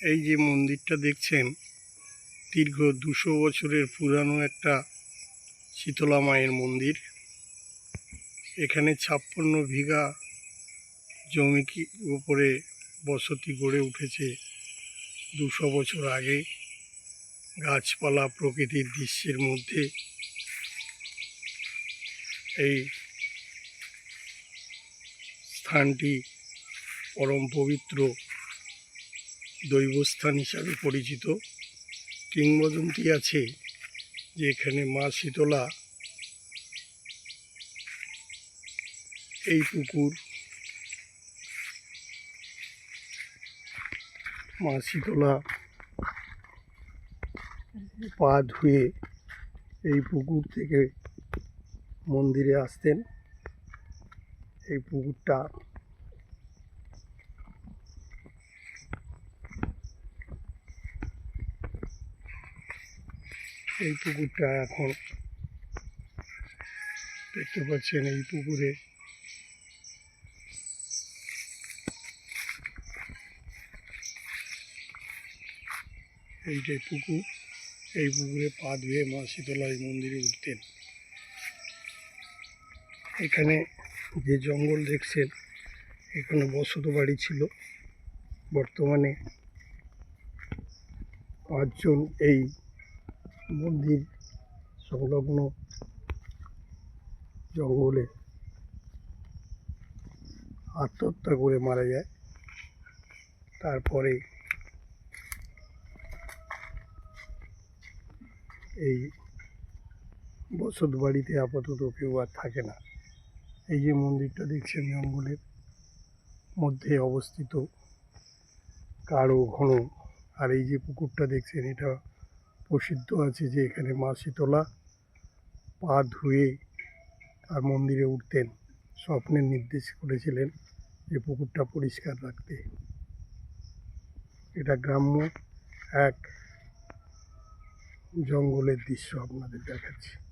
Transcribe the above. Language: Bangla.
এই যে মন্দিরটা দেখছেন, দীর্ঘ দুশো বছরের পুরানো একটা শীতলা মায়ের মন্দির। এখানে ছাপ্পান্ন বিঘা জমি উপরে বসতি গড়ে উঠেছে দুশো বছর আগে। গাছপালা প্রকৃতির দৃশ্যের মধ্যে এই স্থানটি পরম পবিত্র। দৈবস্থান হিসাবে পরিচিত। কিংবদন্তি আছে যে এখানে মা শীতলা এই পুকুর মা শীতলা পা ধুয়ে এই পুকুর থেকে মন্দিরে আসতেন। এই পুকুরটা এই পুকুরটা এখন দেখতে পাচ্ছেন এই পুকুরে। এই যে পুকুর, এই পুকুরে পা ধুয়ে মা শীতলা এই মন্দিরে উঠতেন। এখানে যে জঙ্গল দেখছেন, এখানে বসত বাড়ি ছিল। বর্তমানে পাঁচজন এই মন্দির, সংলগ্ন জঙ্গলে আত্মহত্যা করে মারা যায়। তারপরে এই বসত বাড়িতে আপাতত কেউ আর থাকে না। এই যে মন্দিরটা দেখছেন জঙ্গলের মধ্যে অবস্থিত কারও ঘন। আর এই যে পুকুরটা দেখছেন, এটা প্রসিদ্ধ আছে যে এখানে মা শীতলা পা ধুয়ে তার মন্দিরে উঠতেন। স্বপ্নের নির্দেশ করেছিলেন যে পুকুরটা পরিষ্কার রাখতে। এটা গ্রাম্য এক জঙ্গলের দৃশ্য আপনাদের দেখাচ্ছি।